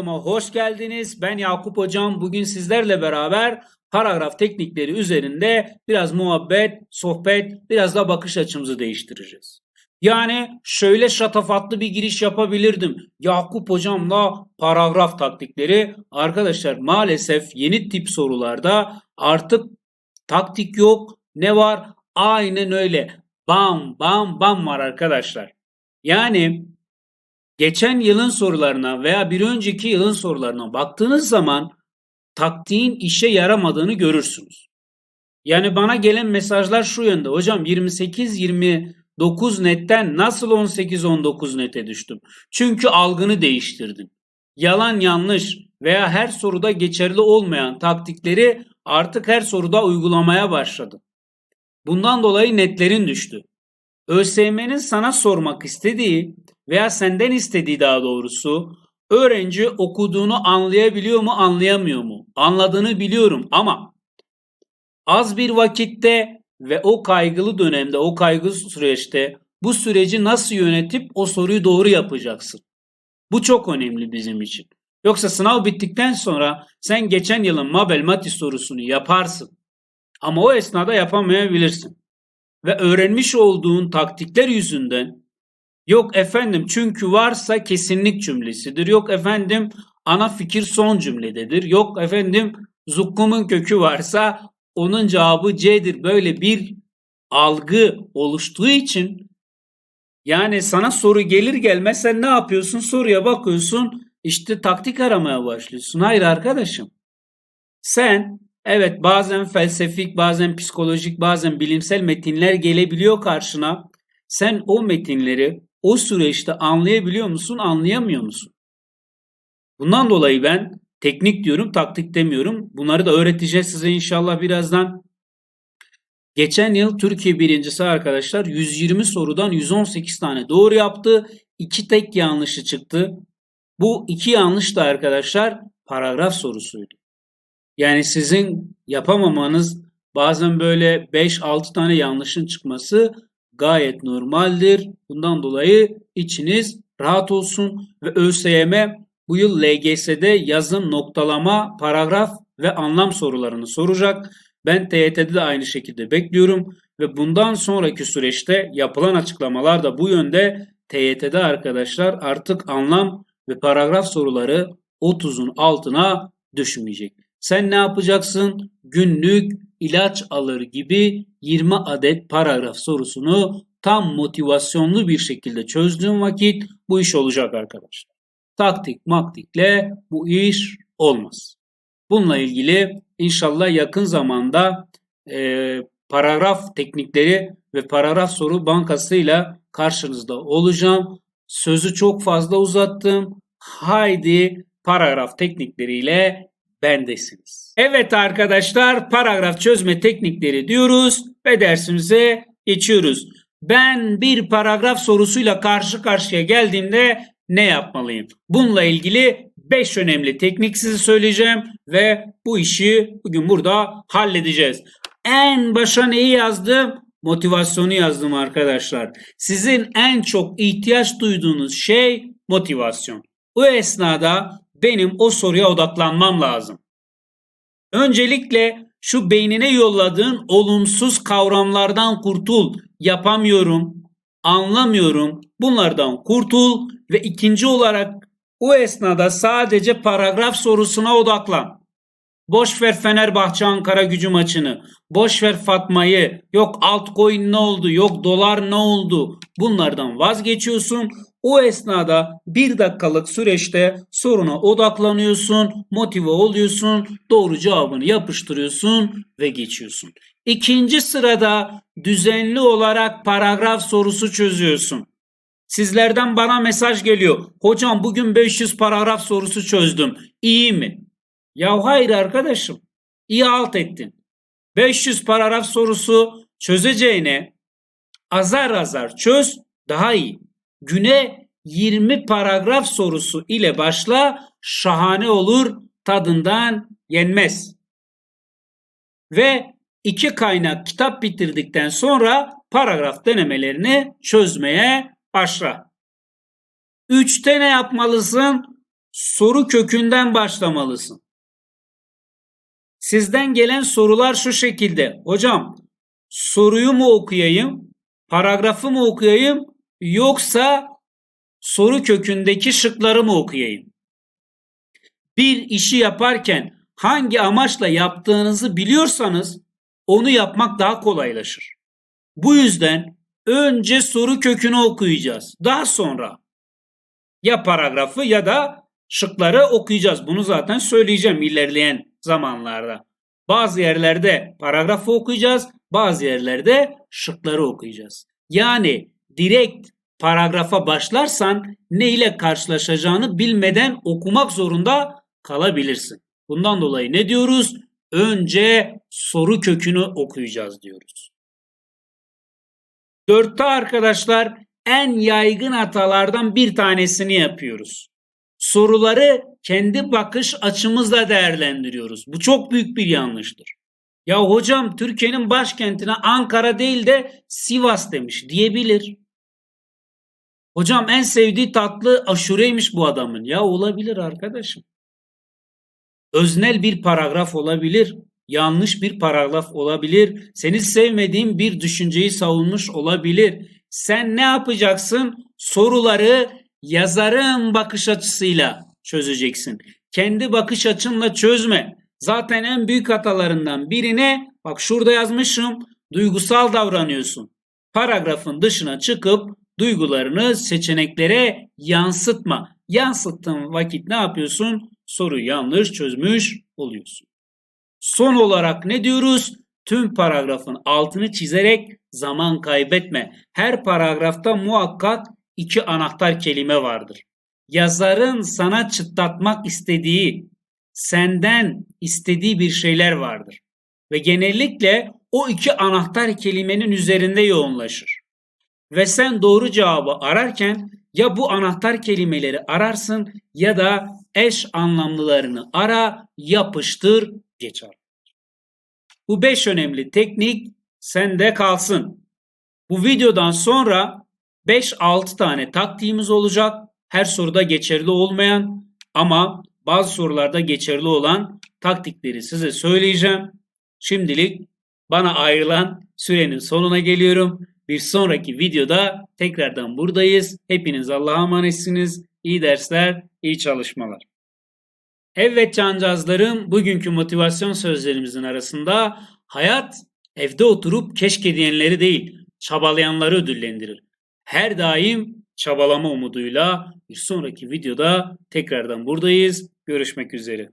kanalıma hoş geldiniz. Ben Yakup Hocam. Bugün sizlerle beraber paragraf teknikleri üzerinde biraz muhabbet, sohbet, biraz da bakış açımızı değiştireceğiz. Yani şöyle şatafatlı bir giriş yapabilirdim. Yakup Hocam'la paragraf taktikleri. Arkadaşlar maalesef yeni tip sorularda artık taktik yok. Ne var? Aynen öyle. Bam bam bam var arkadaşlar. Yani geçen yılın sorularına veya bir önceki yılın sorularına baktığınız zaman taktiğin işe yaramadığını görürsünüz. Yani bana gelen mesajlar şu yönde. Hocam 28-29 netten nasıl 18-19 nete düştüm? Çünkü algını değiştirdin. Yalan yanlış veya her soruda geçerli olmayan taktikleri artık her soruda uygulamaya başladın. Bundan dolayı netlerin düştü. ÖSYM'nin sana sormak istediği veya senden istediği daha doğrusu öğrenci okuduğunu anlayabiliyor mu anlayamıyor mu? Anladığını biliyorum ama az bir vakitte ve o kaygılı dönemde o kaygılı süreçte bu süreci nasıl yönetip o soruyu doğru yapacaksın? Bu çok önemli bizim için. Yoksa sınav bittikten sonra sen geçen yılın Mabel Mati sorusunu yaparsın. Ama o esnada yapamayabilirsin. Ve öğrenmiş olduğun taktikler yüzünden yok efendim çünkü varsa kesinlik cümlesidir. Yok efendim ana fikir son cümlededir. Yok efendim zukkumun kökü varsa onun cevabı C'dir. Böyle bir algı oluştuğu için yani sana soru gelir gelmez sen ne yapıyorsun? Soruya bakıyorsun işte taktik aramaya başlıyorsun. Hayır arkadaşım. Sen evet bazen felsefik, bazen psikolojik, bazen bilimsel metinler gelebiliyor karşına. Sen o metinleri o süreçte anlayabiliyor musun, anlayamıyor musun? Bundan dolayı ben teknik diyorum, taktik demiyorum. Bunları da öğreteceğiz size inşallah birazdan. Geçen yıl Türkiye birincisi arkadaşlar 120 sorudan 118 tane doğru yaptı. 2 tek yanlışı çıktı. Bu iki yanlış da arkadaşlar paragraf sorusuydu. Yani sizin yapamamanız bazen böyle 5-6 tane yanlışın çıkması gayet normaldir. Bundan dolayı içiniz rahat olsun ve ÖSYM bu yıl LGS'de yazım, noktalama, paragraf ve anlam sorularını soracak. Ben TYT'de de aynı şekilde bekliyorum ve bundan sonraki süreçte yapılan açıklamalar da bu yönde TYT'de arkadaşlar artık anlam ve paragraf soruları 30'un altına düşmeyecek. Sen ne yapacaksın? Günlük ilaç alır gibi 20 adet paragraf sorusunu tam motivasyonlu bir şekilde çözdüğün vakit bu iş olacak arkadaşlar. Taktik maktikle bu iş olmaz. Bununla ilgili inşallah yakın zamanda e, paragraf teknikleri ve paragraf soru bankasıyla karşınızda olacağım. Sözü çok fazla uzattım. Haydi paragraf teknikleriyle bendesiniz. Evet arkadaşlar paragraf çözme teknikleri diyoruz ve dersimize geçiyoruz. Ben bir paragraf sorusuyla karşı karşıya geldiğimde ne yapmalıyım? Bununla ilgili 5 önemli teknik size söyleyeceğim ve bu işi bugün burada halledeceğiz. En başa neyi yazdım? Motivasyonu yazdım arkadaşlar. Sizin en çok ihtiyaç duyduğunuz şey motivasyon. Bu esnada benim o soruya odaklanmam lazım. Öncelikle şu beynine yolladığın olumsuz kavramlardan kurtul. Yapamıyorum, anlamıyorum. Bunlardan kurtul ve ikinci olarak o esnada sadece paragraf sorusuna odaklan. Boş ver Fenerbahçe Ankara gücü maçını. Boş ver Fatma'yı. Yok altcoin ne oldu? Yok dolar ne oldu? Bunlardan vazgeçiyorsun. O esnada bir dakikalık süreçte soruna odaklanıyorsun, motive oluyorsun, doğru cevabını yapıştırıyorsun ve geçiyorsun. İkinci sırada düzenli olarak paragraf sorusu çözüyorsun. Sizlerden bana mesaj geliyor. Hocam bugün 500 paragraf sorusu çözdüm. İyi mi? Ya hayır arkadaşım. İyi alt ettin. 500 paragraf sorusu çözeceğine azar azar çöz daha iyi. Güne 20 paragraf sorusu ile başla şahane olur tadından yenmez. Ve iki kaynak kitap bitirdikten sonra paragraf denemelerini çözmeye başla. Üçte ne yapmalısın? soru kökünden başlamalısın. Sizden gelen sorular şu şekilde. Hocam soruyu mu okuyayım, paragrafı mı okuyayım yoksa soru kökündeki şıkları mı okuyayım? Bir işi yaparken hangi amaçla yaptığınızı biliyorsanız onu yapmak daha kolaylaşır. Bu yüzden önce soru kökünü okuyacağız. Daha sonra ya paragrafı ya da şıkları okuyacağız. Bunu zaten söyleyeceğim ilerleyen zamanlarda. Bazı yerlerde paragrafı okuyacağız, bazı yerlerde şıkları okuyacağız. Yani direkt paragrafa başlarsan ne ile karşılaşacağını bilmeden okumak zorunda kalabilirsin. Bundan dolayı ne diyoruz? Önce soru kökünü okuyacağız diyoruz. Dörtte arkadaşlar en yaygın hatalardan bir tanesini yapıyoruz. Soruları kendi bakış açımızla değerlendiriyoruz. Bu çok büyük bir yanlıştır. Ya hocam Türkiye'nin başkentine Ankara değil de Sivas demiş diyebilir. Hocam en sevdiği tatlı aşureymiş bu adamın. Ya olabilir arkadaşım. Öznel bir paragraf olabilir. Yanlış bir paragraf olabilir. Seni sevmediğin bir düşünceyi savunmuş olabilir. Sen ne yapacaksın? Soruları yazarın bakış açısıyla çözeceksin. Kendi bakış açınla çözme. Zaten en büyük hatalarından birine bak şurada yazmışım duygusal davranıyorsun. Paragrafın dışına çıkıp duygularını seçeneklere yansıtma. Yansıttığın vakit ne yapıyorsun? Soruyu yanlış çözmüş oluyorsun. Son olarak ne diyoruz? Tüm paragrafın altını çizerek zaman kaybetme. Her paragrafta muhakkak iki anahtar kelime vardır. Yazarın sana çıtlatmak istediği, senden istediği bir şeyler vardır. Ve genellikle o iki anahtar kelimenin üzerinde yoğunlaşır. Ve sen doğru cevabı ararken ya bu anahtar kelimeleri ararsın ya da eş anlamlılarını ara, yapıştır, geçer. Bu beş önemli teknik sende kalsın. Bu videodan sonra 5-6 tane taktiğimiz olacak. Her soruda geçerli olmayan ama bazı sorularda geçerli olan taktikleri size söyleyeceğim. Şimdilik bana ayrılan sürenin sonuna geliyorum. Bir sonraki videoda tekrardan buradayız. Hepiniz Allah'a emanetsiniz. İyi dersler, iyi çalışmalar. Evet cancağızlarım, bugünkü motivasyon sözlerimizin arasında hayat evde oturup keşke diyenleri değil, çabalayanları ödüllendirir. Her daim çabalama umuduyla bir sonraki videoda tekrardan buradayız. Görüşmek üzere.